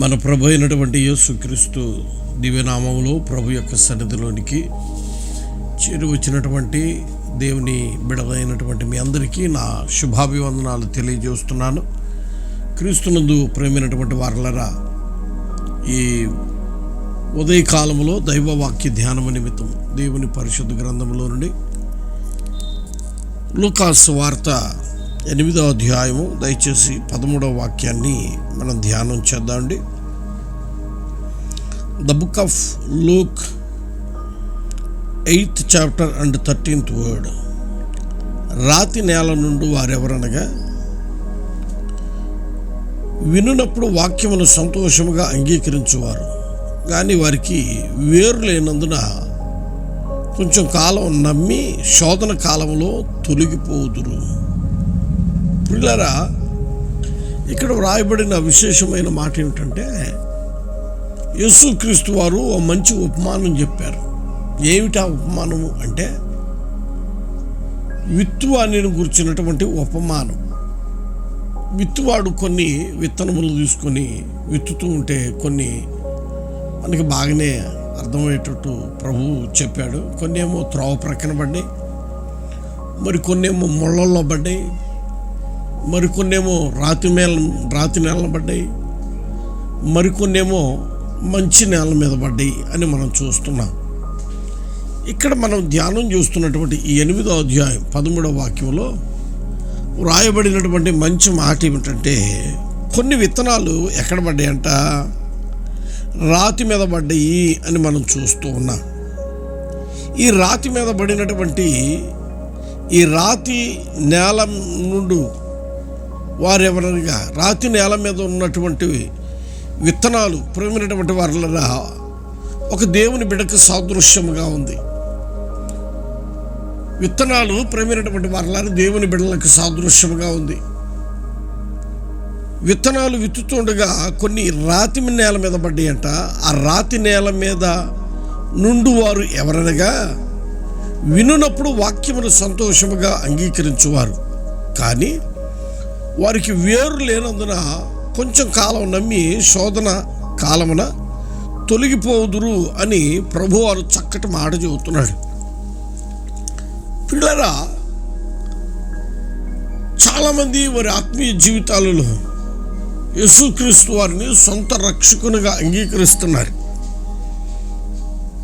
మన ప్రభు అయినటువంటి యేసుక్రీస్తు దివ్యనామంలో ప్రభు యొక్క సన్నిధిలోనికి చేరి వచ్చినటువంటి దేవుని బిడదైనటువంటి మీ అందరికీ నా శుభాభివందనాలు తెలియజేస్తున్నాను. క్రీస్తునందు ప్రేమైనటువంటి వారలరా ఈ ఉదయకాలంలో దైవవాక్య ధ్యానము నిమిత్తం దేవుని పరిశుద్ధ గ్రంథంలో నుండి లూకాస్ వార్త ఎనిమిదవ అధ్యాయము దయచేసి పదమూడవ వాక్యాన్ని మనం ధ్యానం చేద్దామండి the book of Luke eighth chapter and thirteenth word రాతి నేల నుండి వారెవరనగా వినునప్పుడు వాక్యమును సంతోషముగా అంగీకరించువారు. కానీ వారికి వేరు లేనందున కొంచెం కాలం నమ్మి శోధన కాలంలో తొలగిపోదురు. పిల్లరా ఇక్కడ వ్రాయబడిన విశేషమైన మాట ఏమిటంటే యేసుక్రీస్తు వారు ఓ మంచి ఉపమానం చెప్పారు. ఏమిటా ఉపమానము అంటే విత్తువాణిని గుర్చినటువంటి ఉపమానం. విత్తువాడు కొన్ని విత్తనములు తీసుకొని విత్తుతూ ఉంటే కొన్ని మనకి బాగానే అర్థమయ్యేటట్టు ప్రభు చెప్పాడు. కొన్ని ఏమో త్రోవ ప్రక్కన పడ్డాయి మరి కొన్ని ఏమో ముళ్ళల్లో పడ్డాయి మరికొన్నేమో ఏమో రాతి మేల రాతి నేల పడ్డాయి. మరికొన్ని ఏమో మంచి నేల మీద పడ్డాయి అని మనం చూస్తున్నాం. ఇక్కడ మనం ధ్యానం చూస్తున్నటువంటి ఈ ఎనిమిదో అధ్యాయం పదమూడవ వాక్యంలో వ్రాయబడినటువంటి మంచి మాట ఏమిటంటే కొన్ని విత్తనాలు ఎక్కడ పడ్డాయంట? రాతి మీద పడ్డాయి అని మనం చూస్తూ ఉన్నాం. ఈ రాతి మీద పడినటువంటి ఈ రాతి నేల నుండి వారెవరనగా రాతి నేల మీద ఉన్నటువంటి విత్తనాలు ప్రేమైనటువంటి వారిలా ఒక దేవుని బిడకు సాదృశ్యముగా ఉంది. విత్తనాలు ప్రేమైనటువంటి వారిలా దేవుని బిడలకు సాదృశ్యముగా ఉంది. విత్తనాలు విత్తుతుండగా కొన్ని రాతి నేల మీద పడ్డాయంట ఆ రాతి నేల మీద నుండి వారు ఎవరనగా వినునప్పుడు వాక్యమును సంతోషముగా అంగీకరించువారు. కానీ వారికి వేరు లేనందున కొంచెం కాలం నమ్మి శోధన కాలమున తొలగిపోదురు అని ప్రభువారు చక్కటి మాట చెబుతున్నాడు. పిల్లరా చాలామంది వారి ఆత్మీయ జీవితాలలో యేసుక్రీస్తు వారిని సొంత రక్షకునిగా అంగీకరిస్తున్నారు.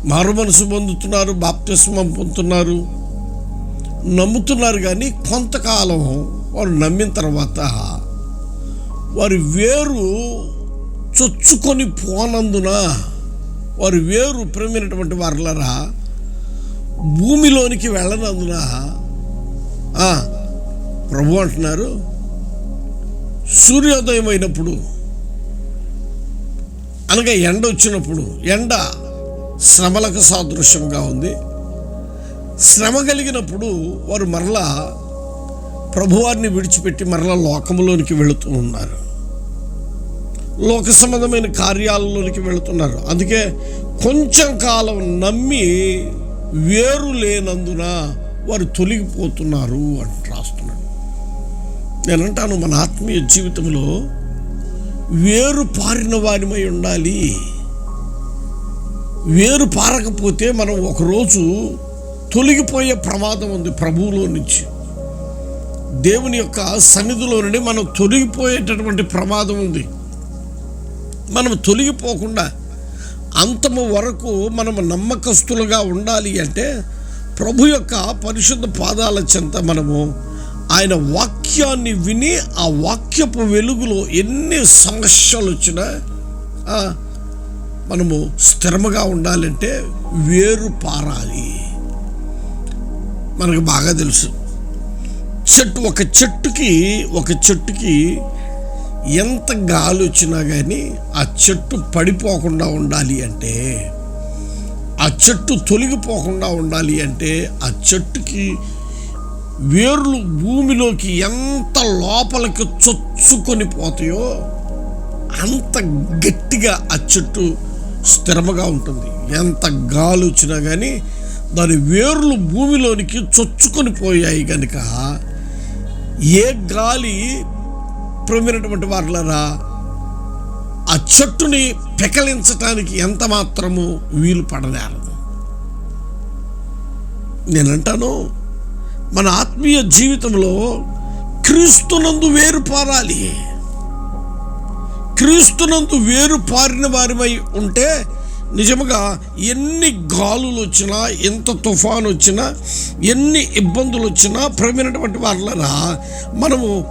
మారు మనసు పొందుతున్నారు బాప్తిస్మం పొందుతున్నారు నమ్ముతున్నారు కానీ కొంతకాలం వారు నమ్మిన తర్వాత వారి వేరు చొచ్చుకొని పోనందున వారి వేరు ప్రేమైనటువంటి వారులరా భూమిలోనికి వెళ్ళనందున ఆ, ప్రభు అంటున్నారు సూర్యోదయం అయినప్పుడు అనగా ఎండ వచ్చినప్పుడు ఎండ శ్రమలకు సాదృశ్యంగా ఉంది. శ్రమ కలిగినప్పుడు వారు మరలా ప్రభువారిని విడిచిపెట్టి మరలా లోకంలోనికి వెళుతూ ఉన్నారు. లోక సంబంధమైన కార్యాలలోనికి వెళుతున్నారు. అందుకే కొంచెం కాలం నమ్మి వేరు లేనందున వారు తొలగిపోతున్నారు అని రాస్తున్నాడు. నేనంటాను మన ఆత్మీయ జీవితంలో వేరు పారిన వారిమై ఉండాలి. వేరు పారకపోతే మనం ఒకరోజు తొలగిపోయే ప్రమాదం ఉంది ప్రభువులో నుంచి. దేవుని యొక్క సన్నిధిలో నుండి మనం తొలగిపోయేటటువంటి ప్రమాదం ఉంది. మనం తొలగిపోకుండా అంతము వరకు మనం నమ్మకస్తులుగా ఉండాలి అంటే ప్రభు యొక్క పరిశుద్ధ పాదాల చెంత మనము ఆయన వాక్యాన్ని విని ఆ వాక్యపు వెలుగులో ఎన్ని సమస్యలు వచ్చినా మనము స్థిరముగా ఉండాలంటే వేరు పారాలి. మనకు బాగా తెలుసు. చెట్టు ఒక చెట్టుకి ఒక చెట్టుకి ఎంత గాలి వచ్చినా కానీ ఆ చెట్టు పడిపోకుండా ఉండాలి అంటే ఆ చెట్టు తొలగిపోకుండా ఉండాలి అంటే ఆ చెట్టుకి వేర్లు భూమిలోకి ఎంత లోపలికి చొచ్చుకొని పోతాయో అంత గట్టిగా ఆ చెట్టు స్థిరముగా ఉంటుంది. ఎంత గాలి వచ్చినా కానీ దాని వేర్లు భూమిలోనికి చొచ్చుకొని పోయాయి కనుక ఏ గాలి ప్రమినటువంటి వారులరా ఆ చెట్టుని పెకలించటానికి ఎంత మాత్రము వీలు పడలేరదు నేనంటాను మన ఆత్మీయ జీవితంలో క్రీస్తునందు వేరు పారాలి. క్రీస్తునందు వేరు పారిన వారిమై ఉంటే నిజముగా ఎన్ని గాలులు వచ్చినా ఎంత తుఫాను వచ్చినా ఎన్ని ఇబ్బందులు వచ్చినా ప్రమినటువంటి వాళ్ళరా మనము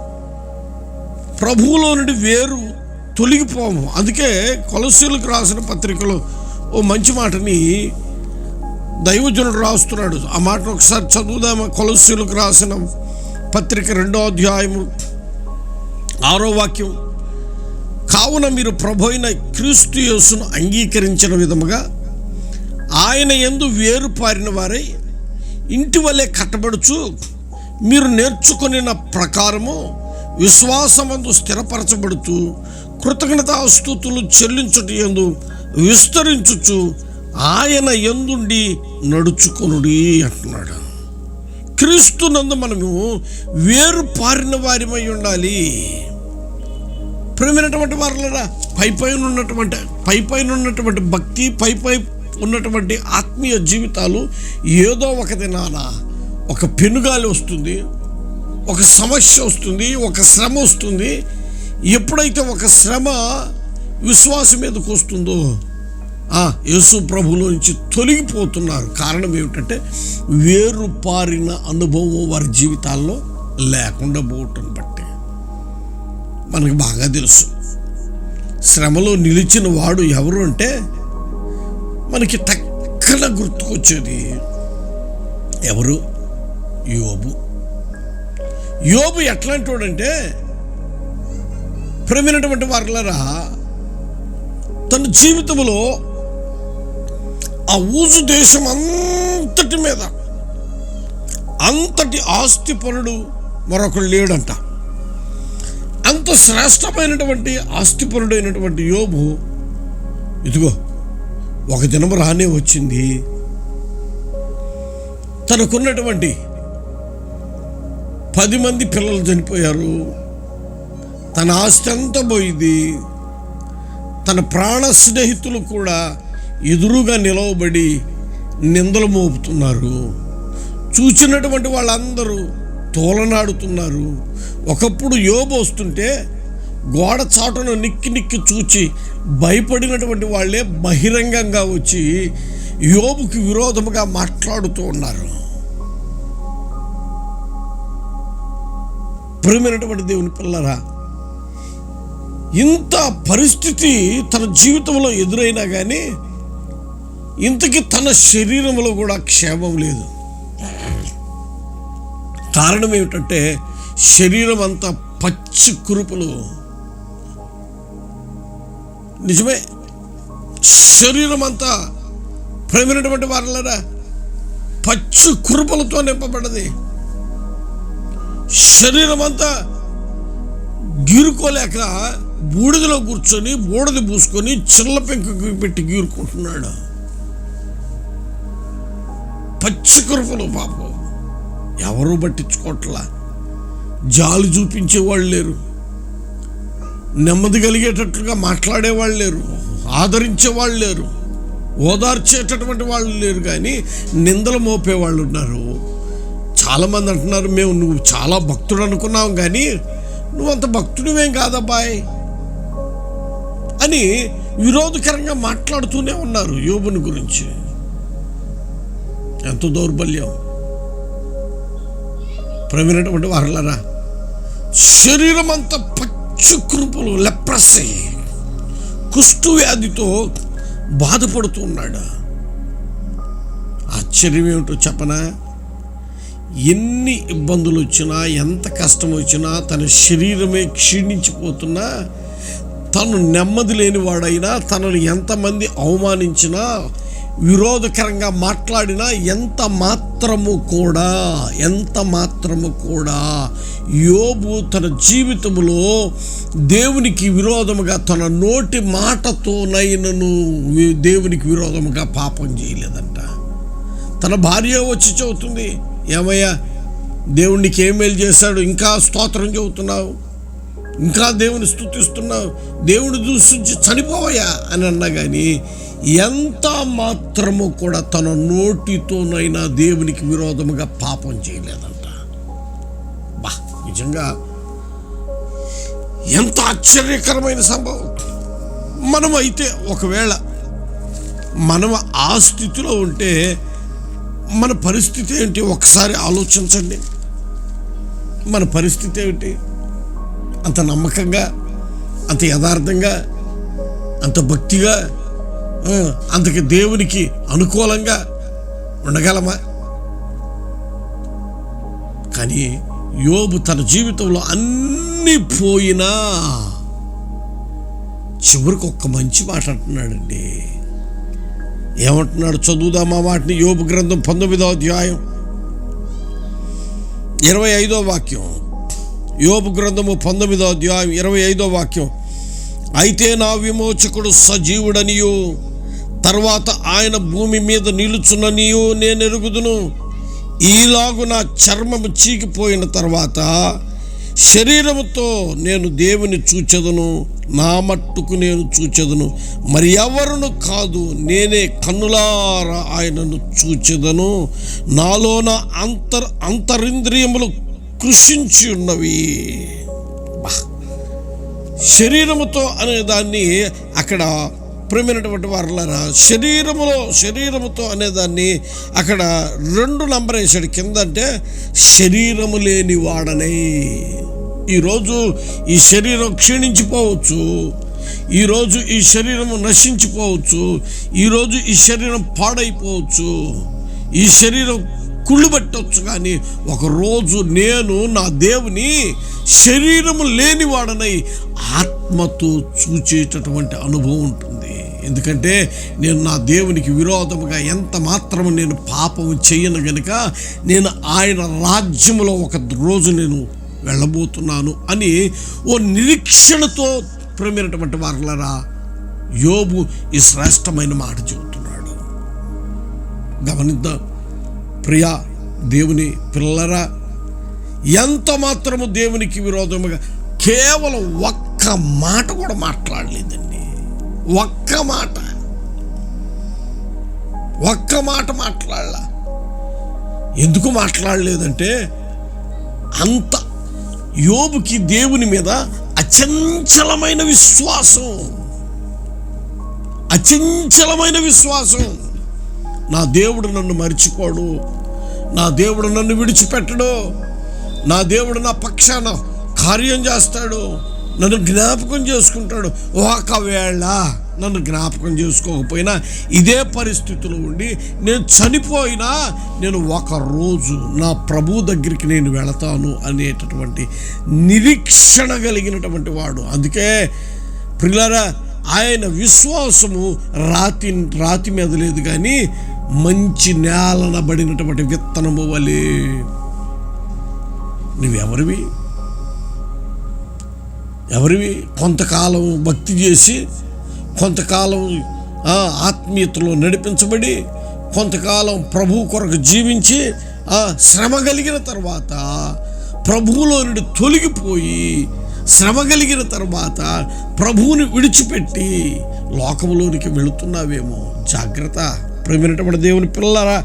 ప్రభువులో నుండి వేరు తొలగిపోము. అందుకే కొలసీలకు రాసిన పత్రికలో ఓ మంచి మాటని దైవజనుడు రాస్తున్నాడు. ఆ మాట ఒకసారి చదువుదామా? కొలసీలకు రాసిన పత్రిక రెండో అధ్యాయము ఆరో వాక్యం. కావున మీరు ప్రభు అయిన క్రీస్తు యేసును అంగీకరించిన విధముగా ఆయన ఎందు వేరుపారిన వారై ఇంటి వలె కట్టబడుచు మీరు నేర్చుకుని ప్రకారము విశ్వాసమందు స్థిరపరచబడుతూ కృతజ్ఞతాస్తుతులు చెల్లించుట ఎందు విస్తరించుచు ఆయన ఎందుండి నడుచుకునుడి అంటున్నాడు. క్రీస్తునందు మనము వేరు పారిన వారిమై ఉండాలి. ప్రేమైనటువంటి వారులరా? పై పైన ఉన్నటువంటి పై పైన ఉన్నటువంటి భక్తి పై పై ఉన్నటువంటి ఆత్మీయ జీవితాలు ఏదో ఒక దినాన ఒక పెనుగాలి వస్తుంది ఒక సమస్య వస్తుంది ఒక శ్రమ వస్తుంది. ఎప్పుడైతే ఒక శ్రమ విశ్వాసం మీదకు వస్తుందో యేసు ప్రభులో నుంచి తొలగిపోతున్నారు. కారణం ఏమిటంటే వేరు పారిన అనుభవం వారి జీవితాల్లో లేకుండా పోవటం బట్టి. మనకు బాగా తెలుసు. శ్రమలో నిలిచిన వాడు ఎవరు అంటే మనకి తక్కన గుర్తుకొచ్చేది ఎవరు? యోబు. యోబు ఎట్లాంటి వాడంటే ప్రేమైనటువంటి వారులరా తన జీవితంలో ఆ ఊజు దేశం అంతటి మీద అంతటి ఆస్తిపరుడు మరొకడు లేడంట. అంత శ్రేష్టమైనటువంటి ఆస్తిపరుడైనటువంటి యోబు ఇదిగో ఒక దినం రానే వచ్చింది. తనకున్నటువంటి పది మంది పిల్లలు చనిపోయారు. తన ఆస్తి అంతా పోయింది. తన ప్రాణ స్నేహితులు కూడా ఎదురుగా నిలవబడి నిందలు మోపుతున్నారు. చూచినటువంటి వాళ్ళందరూ తోలనాడుతున్నారు. ఒకప్పుడు యోబు వస్తుంటే గోడ చాటును నిక్కి నిక్కి చూచి భయపడినటువంటి వాళ్ళే బహిరంగంగా వచ్చి యోబుకి విరోధముగా మాట్లాడుతూ ఉన్నారు. ప్రేమైనటువంటి దేవుని పిల్లరా ఇంత పరిస్థితి తన జీవితంలో ఎదురైనా కానీ ఇంతకీ తన శరీరంలో కూడా క్షేమం లేదు. కారణం ఏమిటంటే శరీరం అంతా పచ్చి కురుపులు. నిజమే శరీరం అంతా ప్రేమైనటువంటి వారిలరా పచ్చి కురుపులతో నింపబడ్డది శరీరం అంతా గీరుకోలేక బూడిదలో కూర్చొని బూడిద పూసుకొని చిల్ల పెంకు పెట్టి గీరుకుంటున్నాడు. పచ్చి కురుపులు పాపం. ఎవరూ పట్టించుకోవట్లా. జాలి చూపించేవాళ్ళు లేరు. నెమ్మది కలిగేటట్లుగా మాట్లాడేవాళ్ళు లేరు. ఆదరించేవాళ్ళు లేరు. ఓదార్చేటటువంటి వాళ్ళు లేరు కానీ నిందలు మోపేవాళ్ళు ఉన్నారు. చాలామంది అంటున్నారు మేము నువ్వు చాలా భక్తుడు అనుకున్నాం కానీ నువ్వు అంత భక్తుడివేం కాదబ్బాయ్ అని విరోధకరంగా మాట్లాడుతూనే ఉన్నారు యోబుని గురించి. ఎంత దౌర్బల్యం. ప్రవీణటువంటి వారులరా శరీరం అంతా పచ్చి కృపులు లెప్రసీ కుష్టు వ్యాధితో బాధపడుతూ ఉన్నాడు. ఆశ్చర్యం ఏమిటో చెప్పనా? ఎన్ని ఇబ్బందులు వచ్చినా ఎంత కష్టం వచ్చినా తన శరీరమే క్షీణించిపోతున్నా తను నెమ్మది లేనివాడైనా తనను ఎంతమంది అవమానించినా విరోధకరంగా మాట్లాడినా ఎంత మాత్రము కూడా ఎంత మాత్రము కూడా యోబు తన జీవితంలో దేవునికి విరోధముగా తన నోటి మాటతోనైనను దేవునికి విరోధముగా పాపం చేయలేదంట. తన భార్య వచ్చి చెబుతుంది ఏమయ్యా దేవునికి ఏమేలు చేశాడు? ఇంకా స్తోత్రం చెబుతున్నావు? ఇంకా దేవుని స్థుతిస్తున్నావు దేవుని దూషించి చనిపోవయా అని అన్నా కానీ ఎంత మాత్రము కూడా తన నోటితోనైనా దేవునికి విరోధముగా పాపం చేయలేదంట. బా నిజంగా ఎంత ఆశ్చర్యకరమైన సంభవం. మనం అయితే ఒకవేళ మనం ఆ స్థితిలో ఉంటే మన పరిస్థితి ఏంటి? ఒకసారి ఆలోచించండి. మన పరిస్థితి ఏమిటి అంత నమ్మకంగా అంత యథార్థంగా అంత భక్తిగా అంతకి దేవునికి అనుకూలంగా ఉండగలమా? కానీ యోబు తన జీవితంలో అన్ని పోయినా చివరికి ఒక్క మంచి మాట అంటున్నాడండి. ఏమంటున్నాడు? చదువుదామా వాటిని యోబు గ్రంథం పంతొమ్మిదో అధ్యాయం ఇరవై ఐదో వాక్యం. యోపు గ్రంథము పంతొమ్మిదో అధ్యాయం ఇరవై ఐదో వాక్యం. అయితే నా విమోచకుడు సజీవుడనియు తర్వాత ఆయన భూమి మీద నిలుచుననియు నేను ఎరుగుదును ఈలాగు నా చర్మము చీకిపోయిన తర్వాత శరీరముతో నేను దేవుని చూచెదను నా మట్టుకు నేను చూచెదను. మరి ఎవరును కాదు నేనే కన్నులారా ఆయనను చూచెదను. నాలోన అంతర్ అంతరింద్రియములు కృషించి ఉన్నవి శరీరముతో అనే దాన్ని అక్కడ ప్రేమైనటువంటి వారులరా శరీరములో శరీరముతో అనేదాన్ని అక్కడ రెండు నంబర్ వేసాడు కింద అంటే శరీరము లేని వాడనే. ఈరోజు ఈ శరీరం క్షీణించిపోవచ్చు. ఈరోజు ఈ శరీరము నశించిపోవచ్చు. ఈరోజు ఈ శరీరం పాడైపోవచ్చు. ఈ శరీరం కుళ్ళు పెట్టవచ్చు కానీ ఒకరోజు నేను నా దేవుని శరీరము లేనివాడనై ఆత్మతో చూచేటటువంటి అనుభవం ఉంటుంది. ఎందుకంటే నేను నా దేవునికి విరోధముగా ఎంత మాత్రము నేను పాపము చేయను గనుక నేను ఆయన రాజ్యములో ఒక రోజు నేను వెళ్ళబోతున్నాను అని ఓ నిరీక్షణతో ప్రేమైనటువంటి వారులరా యోబు ఈ శ్రేష్టమైన మాట చెబుతున్నాడు. గమనిద్దాం. ప్రియా దేవుని పిల్లరా ఎంత మాత్రము దేవునికి విరోధముగా కేవలం ఒక్క మాట కూడా మాట్లాడలేదండి. ఒక్క మాట. ఒక్క మాట మాట్లాడలా. ఎందుకు మాట్లాడలేదంటే అంత యోబుకి దేవుని మీద అచంచలమైన విశ్వాసం. అచంచలమైన విశ్వాసం. నా దేవుడు నన్ను మరిచిపోడు. నా దేవుడు నన్ను విడిచిపెట్టడు. నా దేవుడు నా పక్షాన కార్యం చేస్తాడు. నన్ను జ్ఞాపకం చేసుకుంటాడు. ఒకవేళ నన్ను జ్ఞాపకం చేసుకోకపోయినా ఇదే పరిస్థితిలో ఉండి నేను చనిపోయినా నేను ఒక రోజు నా ప్రభు దగ్గరికి నేను వెళతాను అనేటటువంటి నిరీక్షణ కలిగినటువంటి వాడు. అందుకే ప్రిలరా ఆయన విశ్వాసము రాతి రాతి మీద లేదు కానీ మంచి నేలనబడినటువంటి విత్తనము వలె నువ్వెవరివి? ఎవరివి? కొంతకాలం భక్తి చేసి కొంతకాలం ఆత్మీయతలో నడిపించబడి కొంతకాలం ప్రభు కొరకు జీవించి శ్రమ కలిగిన తర్వాత ప్రభువులో నుండి తొలగిపోయి శ్రమ కలిగిన తర్వాత ప్రభువుని విడిచిపెట్టి లోకంలోనికి వెళుతున్నావేమో జాగ్రత్త. ప్రేమైనటువంటి దేవుని పిల్లరా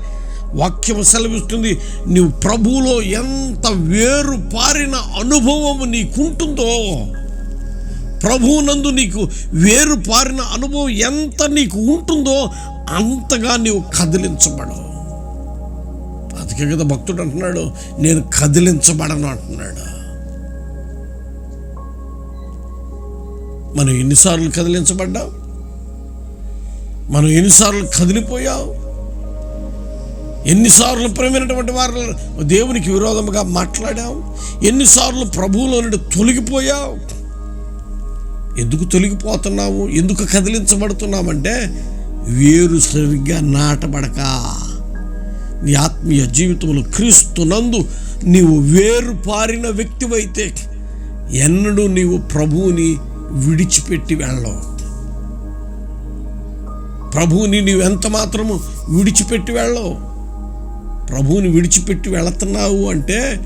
వాక్యం సెలవిస్తుంది. నువ్వు ప్రభువులో ఎంత వేరు పారిన అనుభవం నీకుంటుందో ప్రభువునందు నీకు వేరు పారిన అనుభవం ఎంత నీకు ఉంటుందో అంతగా నీవు కదిలించబడవు. అందుకే కదా భక్తుడు అంటున్నాడు నేను కదిలించబడను అంటున్నాడు. మనం ఎన్నిసార్లు కదిలించబడ్డాం? మనం ఎన్నిసార్లు కదిలిపోయాం ఎన్నిసార్లు ప్రేమైనటువంటి వారు దేవునికి విరోధముగా మాట్లాడాం ఎన్నిసార్లు ప్రభువులో నుండి తొలగిపోయావు? ఎందుకు తొలగిపోతున్నావు? ఎందుకు కదిలించబడుతున్నామంటే వేరు సరిగ్గా నాటబడక. నీ ఆత్మీయ జీవితంలో క్రీస్తునందు నీవు వేరు పారిన వ్యక్తివైతే ఎన్నడూ నీవు ప్రభువుని విడిచిపెట్టి వెళ్ళవు ప్రభువుని నీవు ఎంత మాత్రము విడిచిపెట్టి వెళ్ళవు? ప్రభువుని విడిచిపెట్టి వెళుతున్నావు అంటే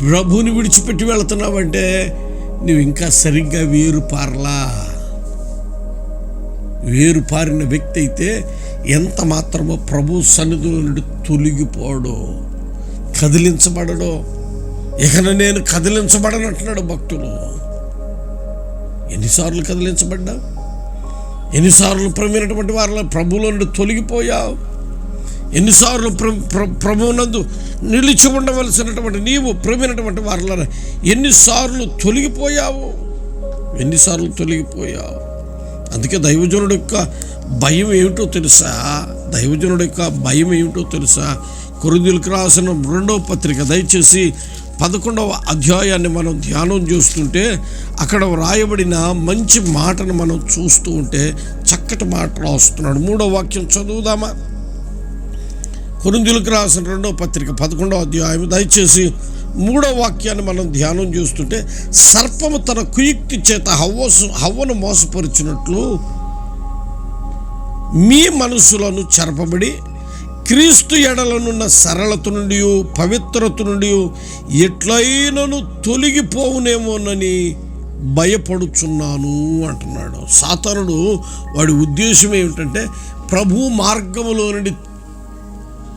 ప్రభుని విడిచిపెట్టి వెళుతున్నావంటే నువ్వు ఇంకా సరిగ్గా వేరు పారలా. వేరు పారిన వ్యక్తి అయితే ఎంత మాత్రమో ప్రభు సన్నిధిలో నుండి తొలగిపోడు కదిలించబడడు. ఇకన నేను కదిలించబడనంటున్నాడు భక్తుడు. ఎన్నిసార్లు కదిలించబడ్డా ఎన్నిసార్లు ప్రమైనటువంటి వారిలో ప్రభువుల నుండి తొలగిపోయావు. ఎన్నిసార్లు ప్ర ప్రభువునందు నిలిచి ఉండవలసినటువంటి నీవు ప్రమైనటువంటి వారిలో ఎన్నిసార్లు తొలగిపోయావు? ఎన్నిసార్లు తొలగిపోయావు? అందుకే దైవజనుడు యొక్క భయం ఏమిటో తెలుసా? దైవజనుడు యొక్క భయం ఏమిటో తెలుసా? కొరిందులకు రాసిన రెండవ పత్రిక దయచేసి పదకొండవ అధ్యాయాన్ని మనం ధ్యానం చూస్తుంటే అక్కడ వ్రాయబడిన మంచి మాటను మనం చూస్తూ ఉంటే చక్కటి మాట రాస్తున్నాడు. మూడో వాక్యం చదువుదామా? కొరిందులకు రాసిన రెండవ పత్రిక పదకొండవ అధ్యాయం దయచేసి మూడో వాక్యాన్ని మనం ధ్యానం చూస్తుంటే సర్పము తన కుయుక్తి చేత హవ్వ హవ్వను మోసపరిచినట్లు మీ మనసులను చెరపబడి క్రీస్తు ఎడలనున్న సరళత నుండి పవిత్రత నుండి ఎట్లయినను తొలగిపోవునేమోనని భయపడుచున్నాను అంటున్నాడు. సాతానుడు వాడి ఉద్దేశం ఏమిటంటే ప్రభు మార్గములో నుండి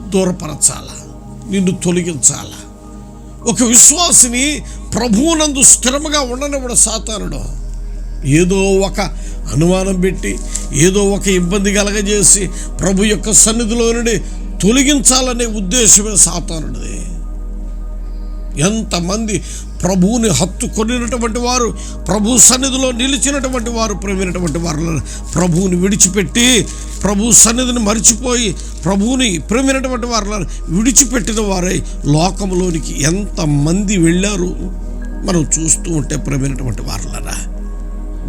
దూరపరచాల నిన్ను తొలగించాల. ఒక విశ్వాసిని ప్రభువునందు స్థిరముగా ఉండనివ్వడు సాతానుడు. ఏదో ఒక అనుమానం పెట్టి ఏదో ఒక ఇబ్బంది కలగజేసి ప్రభు యొక్క సన్నిధిలో నుండి తొలగించాలనే ఉద్దేశమే సాతానుడిది. ఎంతమంది ప్రభువుని హత్తుకొనినటువంటి వారు ప్రభు సన్నిధిలో నిలిచినటువంటి వారు ప్రేమైనటువంటి వారు ప్రభువుని విడిచిపెట్టి ప్రభు సన్నిధిని మరిచిపోయి ప్రభువుని ప్రేమైనటువంటి వారు విడిచిపెట్టిన వారై లోకంలోనికి ఎంతమంది వెళ్ళారు మనం చూస్తూ ఉంటే ప్రేమైనటువంటి వారులరా.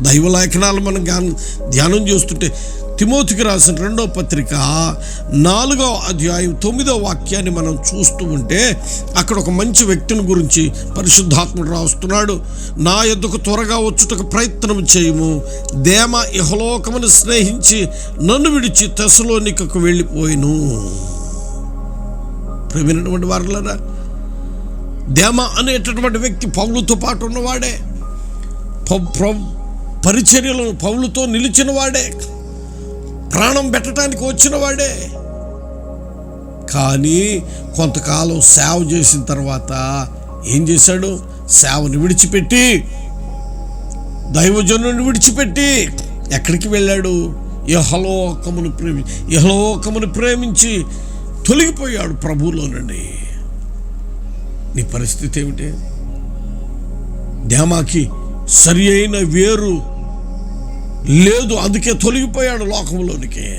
దైవ లేఖనాలు మనం ధ్యానం ధ్యానం చేస్తుంటే తిమోతికి రాసిన రెండో పత్రిక నాలుగో అధ్యాయం తొమ్మిదో వాక్యాన్ని మనం చూస్తూ ఉంటే అక్కడ ఒక మంచి వ్యక్తిని గురించి పరిశుద్ధాత్ముడు రాస్తున్నాడు. నా ఎద్దుకు త్వరగా వచ్చుటకు ప్రయత్నం చేయము. దేమ ఇహలోకమును స్నేహించి నన్ను విడిచి తెసలోనికకు వెళ్ళిపోయిను. ప్రేమైనటువంటి వారులరా దేమ అనేటటువంటి వ్యక్తి పౌలుతో పాటు ఉన్నవాడే. ప- ప్ర- పరిచర్యలు పౌలుతో నిలిచిన వాడే. ప్రాణం పెట్టడానికి వచ్చిన వాడే. కానీ కొంతకాలం సేవ చేసిన తర్వాత ఏం చేశాడు? సేవను విడిచిపెట్టి దైవజనుని విడిచిపెట్టి ఎక్కడికి వెళ్ళాడు? యహలోకమును ప్రేమి యహలోకమును ప్రేమించి తొలగిపోయాడు ప్రభువులోనండి. నీ పరిస్థితి ఏమిటి? ధ్యామాకి సరి అయిన వేరు లేదు అందుకే తొలగిపోయాడు లోకంలోనికి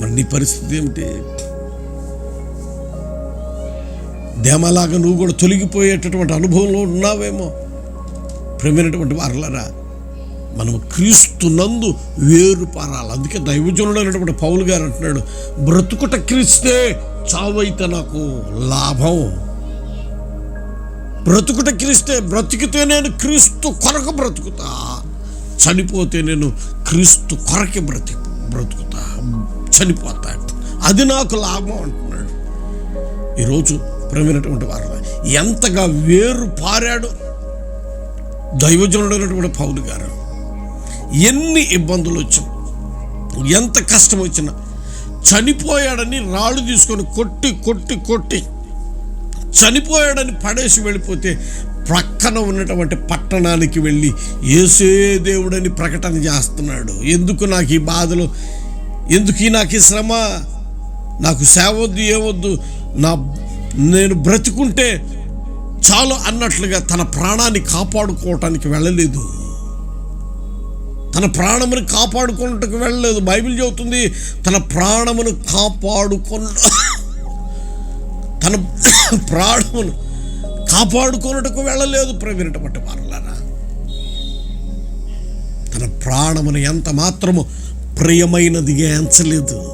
మరి నీ పరిస్థితి ఏమిటి? దేమలాగా నువ్వు కూడా తొలగిపోయేటటువంటి అనుభవంలో ఉన్నావేమో? ప్రేమైనటువంటి వారలరా మనం క్రీస్తునందు వేరు పారాలి. అందుకే దైవజనుడు అనేటువంటి పౌలు గారు అంటున్నాడు బ్రతుకుట క్రీస్తే చావైతే నాకు లాభం. బ్రతుకుట క్రీస్తే బ్రతికితే నేను క్రీస్తు కొరకు బ్రతుకుతా. చనిపోతే నేను క్రీస్తు కొరకే బ్రతి బ్రతుకుతా. చనిపోతా అది నాకు లాభం అంటున్నాడు. ఈరోజు ప్రేమైనటువంటి వారు ఎంతగా వేరు పారాడు దైవజనుడైనటువంటి పౌలు గారు. ఎన్ని ఇబ్బందులు వచ్చినా ఎంత కష్టం వచ్చినా చనిపోయాడని రాళ్ళు తీసుకొని కొట్టి కొట్టి కొట్టి చనిపోయాడని పడేసి వెళ్ళిపోతే ప్రక్కన ఉన్నటువంటి పట్టణానికి వెళ్ళి ఏసే దేవుడని ప్రకటన చేస్తున్నాడు. ఎందుకు నాకు ఈ బాధలు? ఎందుకు ఈ నాకు ఈ శ్రమ? నాకు సేవ వద్దు ఏవద్దు? నా నేను బ్రతుకుంటే చాలు అన్నట్లుగా తన ప్రాణాన్ని కాపాడుకోవటానికి వెళ్ళలేదు. తన ప్రాణమును కాపాడుకున్నట్టుకు వెళ్ళలేదు. బైబిల్ చెబుతుంది తన ప్రాణమును కాపాడుకున్న తన ప్రాణమును కాపాడుకున్నట్టుకు వెళ్ళలేదు ప్రవీణటువంటి వారలారా తన ప్రాణమును ఎంత మాత్రము ప్రియమైనదిగా ఎంచలేదు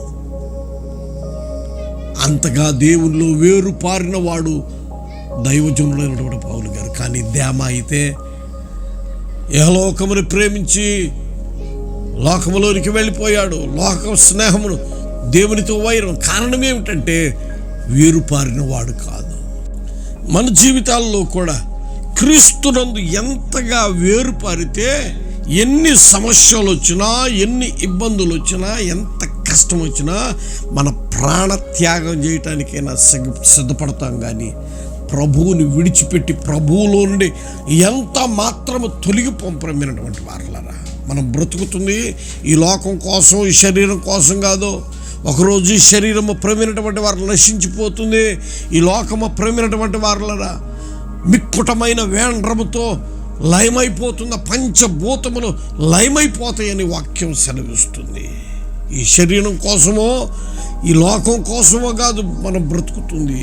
అంతగా దేవుల్లో వేరు పారిన వాడు దైవజనుడైనటువంటి పౌలు గారు. కానీ దేమ అయితే యహలోకమును ప్రేమించి లోకములోనికి వెళ్ళిపోయాడు. లోక స్నేహమును దేవునితో వైరం. కారణం ఏమిటంటే వేరుపారిన వాడు కాదు. మన జీవితాల్లో కూడా క్రీస్తునందు ఎంతగా వేరుపారితే ఎన్ని సమస్యలు వచ్చినా ఎన్ని ఇబ్బందులు వచ్చినా ఎంత కష్టం వచ్చినా మన ప్రాణ త్యాగం చేయటానికైనా సిగ్ సిద్ధపడతాం కానీ ప్రభువుని విడిచిపెట్టి ప్రభువులో నుండి ఎంత మాత్రము తొలగిపోంపరమైనటువంటి వారలరా. మనం బ్రతుకుతుంది ఈ లోకం కోసం ఈ శరీరం కోసం కాదు. ఒకరోజు ఈ శరీరము ప్రమినటువంటి వారు నశించిపోతుంది. ఈ లోకము ప్రమినటువంటి వారులరా మిక్కుటమైన వేండ్రముతో లయమైపోతున్న పంచభూతములు లయమైపోతాయని వాక్యం సెలవిస్తుంది. ఈ శరీరం కోసమో ఈ లోకం కోసమో కాదు మనం బ్రతుకుతుంది.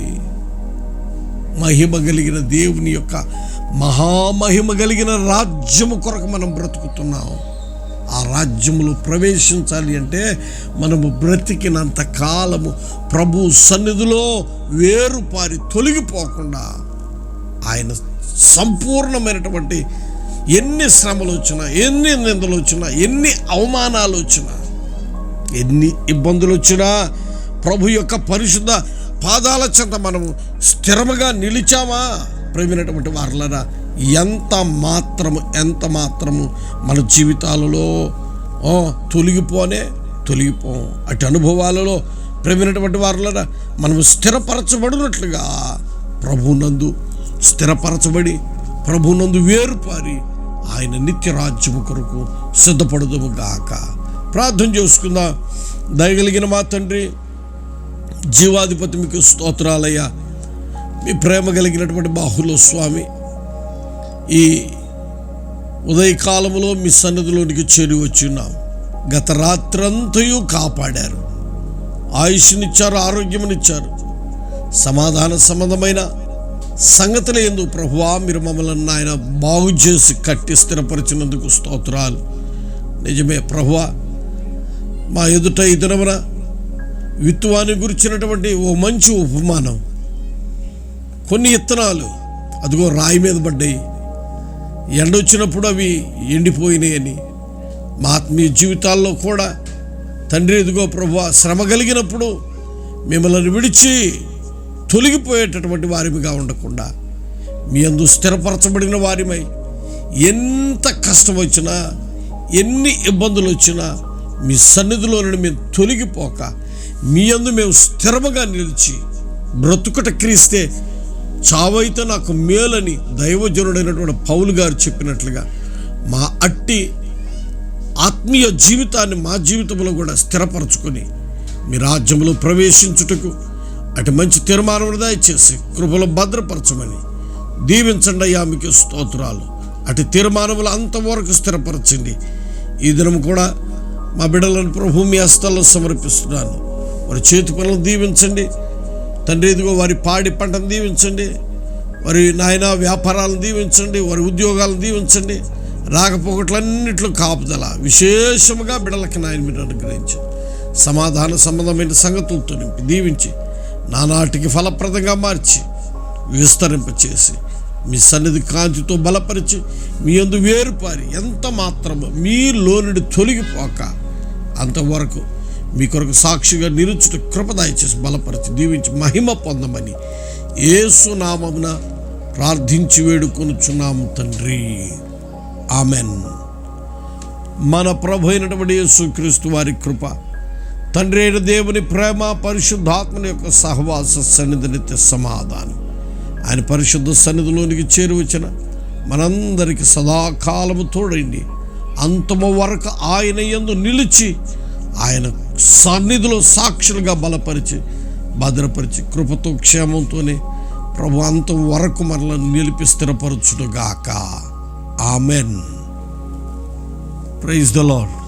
మహిమ కలిగిన దేవుని యొక్క మహామహిమ కలిగిన రాజ్యము కొరకు మనం బ్రతుకుతున్నాం. ఆ రాజ్యములో ప్రవేశించాలి అంటే మనము బ్రతికినంత కాలము ప్రభు సన్నిధిలో వేరుపారి తొలగిపోకుండా ఆయన సంపూర్ణమైనటువంటి ఎన్ని శ్రమలు వచ్చినా ఎన్ని నిందలు వచ్చినా ఎన్ని అవమానాలు వచ్చినా ఎన్ని ఇబ్బందులు వచ్చినా ప్రభు యొక్క పరిశుద్ధ పాదాల చెంత మనము స్థిరముగా నిలిచామా? ప్రేమినటువంటి వారులరా ఎంత మాత్రము ఎంత మాత్రము మన జీవితాలలో తొలగిపోనే తొలగిపోం అటు అనుభవాలలో ప్రేమినటువంటి వారులరా మనము స్థిరపరచబడినట్లుగా ప్రభునందు స్థిరపరచబడి ప్రభునందు వేరుపారి ఆయన నిత్య రాజ్యము కొరకు సిద్ధపడదుము గాక. ప్రార్థన చేసుకుందాం. దయగలిగిన మా తండ్రి జీవాధిపతి మీకు స్తోత్రాలయ్యా. మీ ప్రేమ కలిగినటువంటి బాహులో స్వామి ఈ ఉదయకాలంలో మీ సన్నిధిలోనికి చేరి వచ్చున్నాం గత రాత్రంతయు కాపాడారు. ఆయుష్నిచ్చారు ఆరోగ్యమునిచ్చారు. సమాధాన సంబంధమైన సంగతులు ఎందు ప్రభువా మీరు మమ్మల్ని ఆయన బాగు చేసి కట్టి స్థిరపరిచినందుకు స్తోత్రాలు. నిజమే ప్రభువా మా ఎదుట ఈ దినమున విత్తువాన్ని గురించినటువంటి ఓ మంచి ఉపమానం. కొన్ని ఇత్తనాలు అదిగో రాయి మీద పడ్డాయి. ఎండ వచ్చినప్పుడు అవి ఎండిపోయినాయని. మా ఆత్మీయ జీవితాల్లో కూడా తండ్రి ఎదుగో ప్రభు శ్రమ కలిగినప్పుడు మిమ్మల్ని విడిచి తొలగిపోయేటటువంటి వారిమిగా ఉండకుండా మీ అందు స్థిరపరచబడిన వారిమై ఎంత కష్టం వచ్చినా ఎన్ని ఇబ్బందులు వచ్చినా మీ సన్నిధిలో నుండి మేము తొలగిపోక మీ అందు మేము స్థిరముగా నిలిచి బ్రతుకట క్రీస్తే చావైతే నాకు మేలని దైవజనుడైనటువంటి పౌలు గారు చెప్పినట్లుగా మా అట్టి ఆత్మీయ జీవితాన్ని మా జీవితంలో కూడా స్థిరపరచుకొని మీ రాజ్యంలో ప్రవేశించుటకు అటు మంచి తీర్మానం దయచేసి కృపలో భద్రపరచమని దీవించండి అయ్యా మీకు స్తోత్రాలు. అటు తీర్మానములు అంతవరకు స్థిరపరచండి. ఈ దినం కూడా మా బిడ్డలను ప్రభు మీ హస్తాల్లో సమర్పిస్తున్నాను. వారి చేతి పనులు దీవించండి. తండ్రి ఇదిగో వారి పాడి పంటను దీవించండి. వారి నాయన వ్యాపారాలను దీవించండి. వారి ఉద్యోగాలను దీవించండి. రాకపోకట్లన్నింటిలో కాపుదల విశేషముగా బిడలకి నాయన మీరు అనుగ్రహించండి సమాధాన సంబంధమైన సంగతులతో నింపి దీవించి నానాటికి ఫలప్రదంగా మార్చి విస్తరింపచేసి మీ సన్నిధి కాంతితో బలపరిచి మీ అందు వేరుపారి ఎంత మాత్రము మీ నుండి తొలగిపోక అంతవరకు మీ కొరకు సాక్షిగా నిలుచుట కృపదాయ చేసి బలపరిచి దీవించి మహిమ పొందమని ఏసు నామమున ప్రార్థించి వేడుకొనుచున్నాము తండ్రి. ఆమెన్. మన ప్రభు అయినటువంటి యేసుక్రీస్తు వారి కృప తండ్రి అయిన దేవుని ప్రేమ పరిశుద్ధాత్మని యొక్క సహవాస సన్నిధి నిత్య సమాధానం. ఆయన పరిశుద్ధ సన్నిధిలోనికి చేరువచ్చిన మనందరికి సదాకాలము తోడండి అంతము వరకు ఆయన యందు నిలిచి ఆయన సన్నిధిలో సాక్షులుగా బలపరిచి భద్రపరిచి కృపతో క్షేమంతోనే ప్రభు అంతం వరకు మనల్ని నిలిపి స్థిరపరచుడుగాక ఆమెన్. Praise the lord